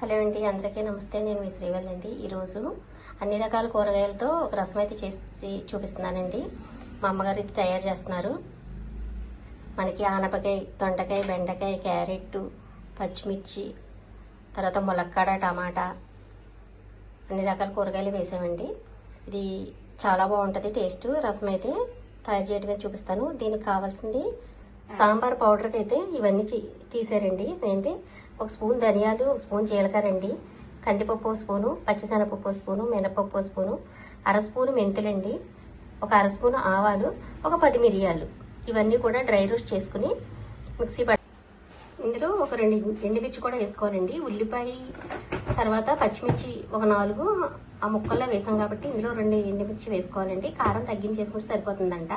Hello అండి అందరికీ నమస్తే. నేను మీ శ్రీవల్లి అండి. ఈరోజు అన్ని రకాల కూరగాయలతో ఒక రసం అయితే చేసి చూపిస్తున్నానండి. మా అమ్మగారు ఇది తయారు చేస్తున్నారు. మనకి ఆనపకాయ దొండకాయ బెండకాయ క్యారెట్ పచ్చిమిర్చి తర్వాత ములక్కాడ టమాటా అన్ని రకాల కూరగాయలు వేసామండి. ఇది చాలా బాగుంటుంది టేస్ట్. రసం అయితే తయారు చేయడమే చూపిస్తాను. దీనికి కావాల్సింది సాంబార్ పౌడర్కి అయితే ఇవన్నీ తీసారండి. ఏంటి ఒక స్పూన్ ధనియాలు ఒక స్పూన్ జీలకర్ర అండి కందిపప్పు స్పూను పచ్చిశనగపప్పు స్పూను మినపప్పు స్పూను అర స్పూను మెంతులండి ఒక అర స్పూను ఆవాలు ఒక పది మిరియాలు. ఇవన్నీ కూడా డ్రై రోస్ట్ చేసుకుని మిక్సీ పట్ ఇందులో ఒక రెండు ఎండుమిర్చి కూడా వేసుకోవాలండి. ఉల్లిపాయ తర్వాత పచ్చిమిర్చి ఒక నాలుగు ఆ ముక్కల్లో వేసాం కాబట్టి ఇందులో రెండు ఎండుమిర్చి వేసుకోవాలండి. కారం తగ్గించేసుకుంటే సరిపోతుందంట.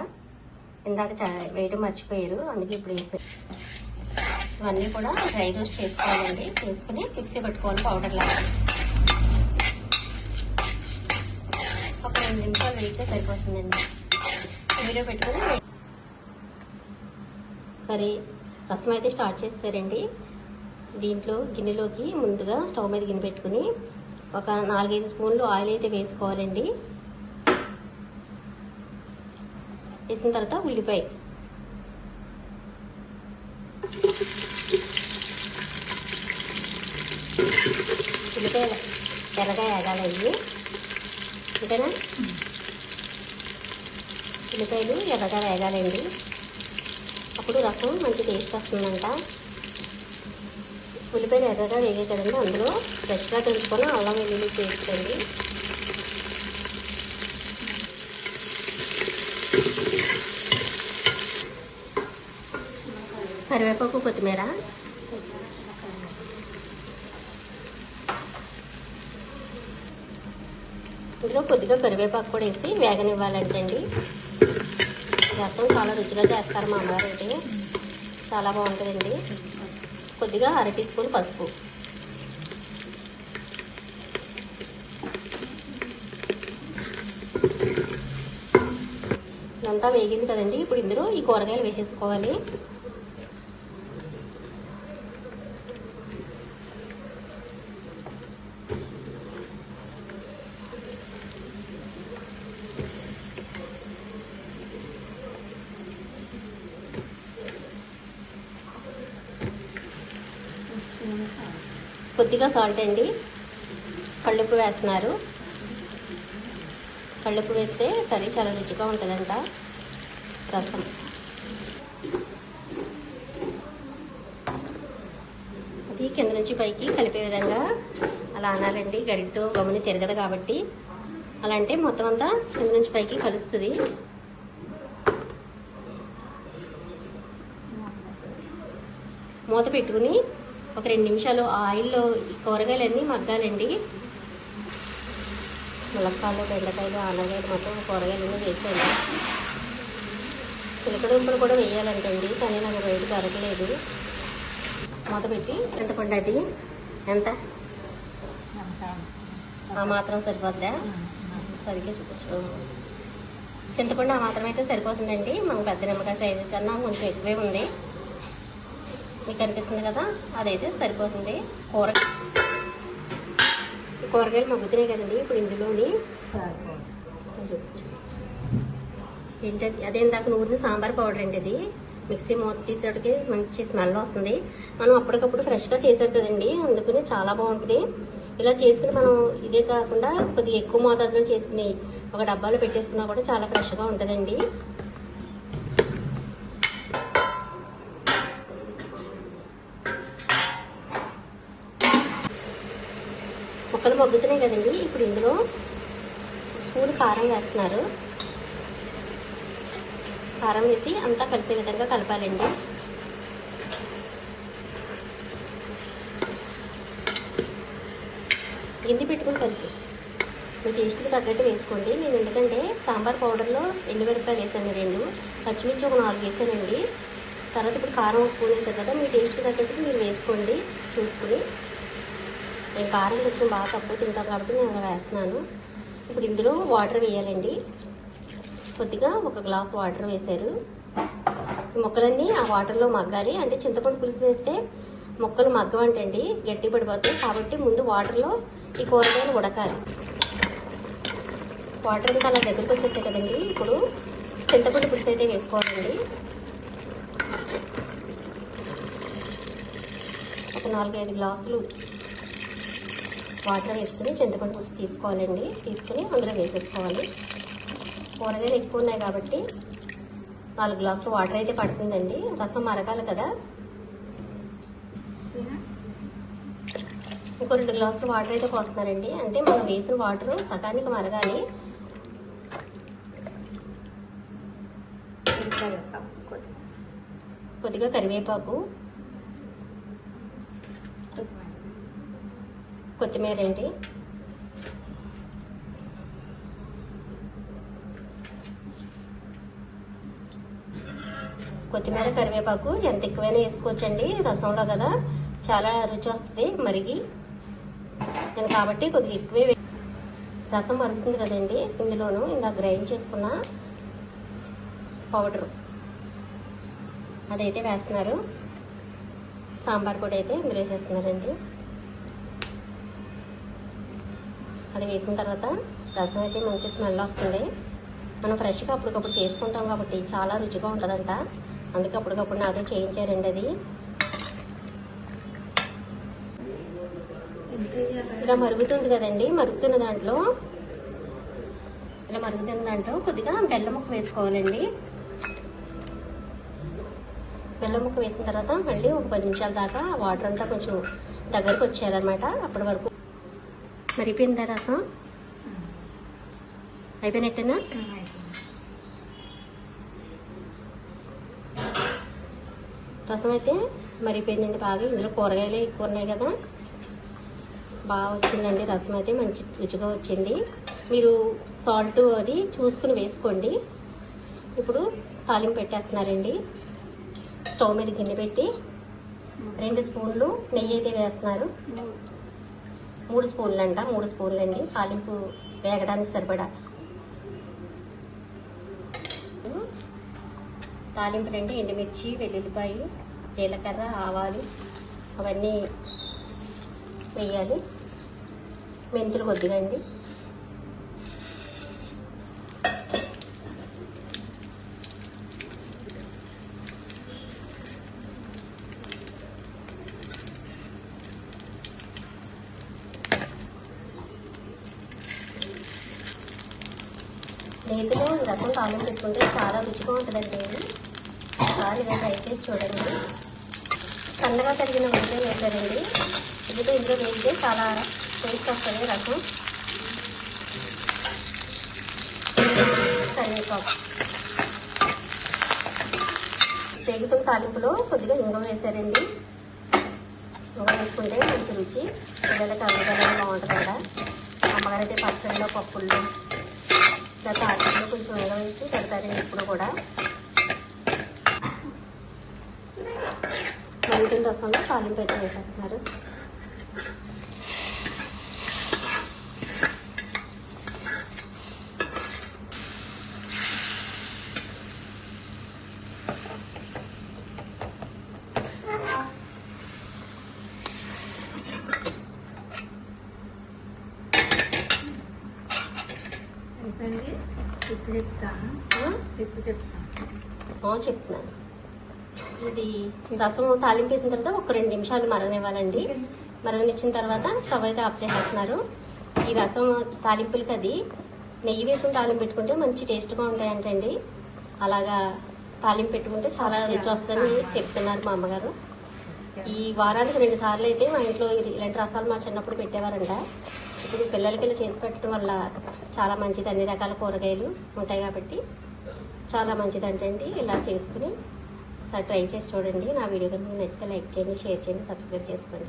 ఇందాక వేయడం మర్చిపోయారు. అందుకే ఇప్పుడు వేసారు ఇవన్నీ కూడా డ్రై రోస్ట్ చేసుకోవాలండి. చేసుకుని మిక్సీ పెట్టుకోవాలి పౌడర్ లాగా. ఒక రెండు నిమిషాలు వేయితే సరిపోతుందండి. వీడియో పెట్టుకుని మరి రసం అయితే స్టార్ట్ చేస్తారండి. దీంట్లో గిన్నెలోకి ముందుగా స్టవ్ మీద గిన్నె పెట్టుకుని ఒక నాలుగైదు స్పూన్లు ఆయిల్ అయితే వేసుకోవాలండి. వేసిన తర్వాత ఉల్లిపాయ. ఉల్లిపాయ ఎర్రగా ఎగాలయ్యి ఓకేనా? ఉల్లిపాయలు ఎర్రగా వేగాలండి. అప్పుడు రసం మంచి టేస్ట్ వస్తుందంట. ఉల్లిపాయలు ఎర్రగా వేగే కదండి అందులో ఫ్రెష్గా తెలుసుకొని అల్లం వెల్లుల్లి పేస్ట్ అండి. కరివేపాకు కొత్తిమీర. ఇందులో కొద్దిగా కరివేపాకు కూడా వేసి వేగనివ్వాలంటండి. రసం చాలా రుచిగా చేస్తారు మా అమ్మగారు అయితే చాలా బాగుంటుందండి. కొద్దిగా అర టీ స్పూన్ పసుపు. ఇదంతా వేగింది కదండి. ఇప్పుడు ఇందులో ఈ కూరగాయలు వేసేసుకోవాలి. కొద్దిగా సాల్ట్ అండి. కళ్ళుప్పు వేస్తున్నారు. కళ్ళుప్పు వేస్తే కర్రీ చాలా రుచిగా ఉంటుందంట. రసం. అది కింద నుంచి పైకి కలిపే విధంగా అలా అనాలండి. గరిటితో గమని తిరగదు కాబట్టి. అలా అంటే మొత్తం అంతా కింద నుంచి పైకి కలుస్తుంది. మూత పెట్టుకుని ఒక రెండు నిమిషాలు ఆయిల్లో కూరగాయలన్నీ మగ్గాలండి. ములక్కాయలు బెండకాయలు ఆనగాయలు మొత్తం కూరగాయలన్నీ వేసాను. చిలకడుంపులు కూడా వేయాలంటండి కానీ నాకు బయట దొరకలేదు. మూత పెట్టి చింతపండు అది? ఎంత? ఆ మాత్రం సరిపోద్దా? సరిగ్గా చూపించు. చింతపండు ఆ మాత్రం అయితే సరిపోతుందండి. మనకు పెద్ద నిమ్మకాయ సైజు కన్నా కొంచెం ఎక్కువే ఉంది. మీకు కనిపిస్తుంది కదా? అదైతే సరిపోతుంది. కూర కూరగాయలు మగ్గుతున్నాయి కదండి ఇప్పుడు ఇందులోని. ఏంటది? అదే ఇందాక నూరిన సాంబార్ పౌడర్ అండి అది మిక్సీ మూత తీసేటికి మంచి స్మెల్ వస్తుంది. మనం అప్పటికప్పుడు ఫ్రెష్గా చేశారు కదండి. అందుకని చాలా బాగుంటుంది. ఇలా చేసుకుని మనం ఇదే కాకుండా కొద్దిగా ఎక్కువ మోతాదులో చేసుకుని ఒక డబ్బాలో పెట్టేసుకున్నా కూడా చాలా ఫ్రెష్గా ఉంటుందండి ముక్కలు మగ్గుతున్నాయి కదండి. ఇప్పుడు ఇందులో స్పూన్ కారం వేస్తున్నారు. కారం వేసి అంతా కలిసే విధంగా కలపాలండి. గిన్నె పెట్టుకుని కలిపి. మీ టేస్ట్కి తగ్గట్టు వేసుకోండి. నేను ఎందుకంటే సాంబార్ పౌడర్లో ఎండుమిరపకాయలు వేసాను రెండు పచ్చిమిర్చి ఒక నాలుగు వేసానండి. తర్వాత ఇప్పుడు కారం ఒక స్పూన్ వేసాను కదా మీ టేస్ట్కి తగ్గట్టు మీరు వేసుకోండి చూసుకుని. నేను కారం కొంచెం బాగా తక్కువ తింటాం కాబట్టి నేను అలా వేస్తున్నాను. ఇప్పుడు ఇందులో వాటర్ వేయాలండి. కొద్దిగా ఒక గ్లాస్ వాటర్ వేశారు. మొక్కలన్నీ ఆ వాటర్లో మగ్గాలి. అంటే చింతపండు పులుసు వేస్తే మొక్కలు మగ్గవంటండి. గట్టి పడిపోతాయి. కాబట్టి ముందు వాటర్లో ఈ కూరగాయలు ఉడకాలి. వాటర్ అంతా అలా దగ్గరికి వచ్చేసాయి కదండి. ఇప్పుడు చింతపండు పులుసు అయితే వేసుకోవాలండి. ఒక నాలుగైదు గ్లాసులు వాటర్ వేసుకుని చింతపండు పులుసు తీసుకోవాలండి. తీసుకుని అందులో వేసేసుకోవాలి. కూరగాయలు ఎక్కువ ఉన్నాయి కాబట్టి నాలుగు గ్లాసులు వాటర్ అయితే పడుతుందండి. రసం మరగాలి కదా. ఇంకో రెండు గ్లాసులు వాటర్ అయితే పోస్తున్నారండి. అంటే మనం వేసిన వాటర్ సగానికి మరగాలి. కొద్దిగా కరివేపాకు. కొత్తిమీర అండి కొత్తిమీర కరివేపాకు ఎంత ఎక్కువైనా వేసుకోవచ్చండి రసంలో కదా. చాలా రుచి వస్తుంది మరిగి. నేను కాబట్టి కొద్దిగా ఎక్కువే వే- రసం మరుగుతుంది కదండి ఇందులోను ఇందాక గ్రైండ్ చేసుకున్న పౌడరు. అదైతే వేస్తున్నారు. సాంబార్ పొడి అయితే ఇందులో వేసేస్తున్నారండి. అది వేసిన తర్వాత రసం అయితే మంచి స్మెల్ వస్తుంది. మనం ఫ్రెష్గా అప్పటికప్పుడు చేసుకుంటాం కాబట్టి చాలా రుచిగా ఉంటుందంట. అందుకే అప్పటికప్పుడు నాతో చేయించారండి అది. ఇలా మరుగుతుంది కదండి మరుగుతున్న దాంట్లో. ఇలా మరుగుతున్న దాంట్లో కొద్దిగా బెల్లం ముక్క వేసుకోవాలండి. బెల్లం ముక్క వేసిన తర్వాత మళ్ళీ ఒక పది నిమిషాల దాకా వాటర్ అంతా కొంచెం దగ్గరకు వచ్చేయాలన్నమాట. అప్పటి వరకు మరిపోయిందా రసం? అయిపోయినట్టేనా? రసం అయితే మరిపోయిందండి బాగా. ఇందులో కూరగాయలు ఎక్కువ ఉన్నాయి కదా. బాగా వచ్చిందండి రసం అయితే మంచి రుచిగా వచ్చింది. మీరు సాల్ట్ అది చూసుకుని వేసుకోండి. ఇప్పుడు తాలింపు పెట్టేస్తున్నారండి. స్టవ్ మీద గిన్నె పెట్టి రెండు స్పూన్లు నెయ్యి అయితే వేస్తున్నారు. మూడు స్పూన్లు అంట మూడు స్పూన్లు అండి తాలింపు వేగడానికి సరిపడా. తాలింపు రండి ఎండుమిర్చి వెల్లుల్లిపాయలు జీలకర్ర ఆవాలు అవన్నీ వేయాలి. మెంతులు కొద్దిగా అండి. నేతిలో రసం తాలింపు పెట్టుకుంటే చాలా రుచిగా ఉంటుందండి ఇది. ఒకసారి ఇలా ట్రై చేసి చూడండి. సన్నగా తరిగిన ఉల్లిపాయ వేసారండి ఉల్లిపాయ ఇందులో వేస్తే చాలా టేస్ట్ వస్తుంది రసం. కరివేపాకు. పేగుతున్న తాలింపులో కొద్దిగా ఇంగ వేసారండి ఇంగ వేసుకుంటే మంచి రుచి. పిల్లలకి అరుగుదల బాగుంటుంది కదా అమ్మగారు అయితే పచ్చళ్ళలో పప్పుల్లో ఇలా ఆటలు కొంచెం ఇంగ వేసి ఇప్పుడు కూడా. మంచి రసంలో తాలింపు అయితే వేసేస్తున్నారు అయిపోయింది ఇప్పుడు చెప్తాను ఆ? ఇప్పుడు చెప్తాను చెప్తున్నాను ఇది రసం తాలింపు వేసిన తర్వాత ఒక రెండు నిమిషాలు మరగనివ్వాలండి. మరగనిచ్చిన తర్వాత స్టవ్ అయితే ఆఫ్ చేసేస్తున్నారు. ఈ రసం తాలింపులకి అది నెయ్యి వేసుకుని తాలింపు పెట్టుకుంటే మంచి టేస్ట్గా ఉంటాయంటండి అలాగా తాలింపు పెట్టుకుంటే చాలా రుచి వస్తుందని చెప్తున్నారు మా అమ్మగారు. ఈ వారానికి రెండు సార్లు అయితే మా ఇంట్లో ఇలాంటి రసాలు మా చిన్నప్పుడు పెట్టేవారంట. ఇప్పుడు పిల్లలకి ఇలా చేసి పెట్టడం వల్ల చాలా మంచిది అన్ని రకాల కూరగాయలు ఉంటాయి కాబట్టి. చాలా మంచిది అంటండి ఇలా చేసుకుని ఒకసారి ట్రై చేసి చూడండి. నా వీడియో కనుక నచ్చితే లైక్ చేయండి షేర్ చేయండి సబ్స్క్రైబ్ చేసుకోండి.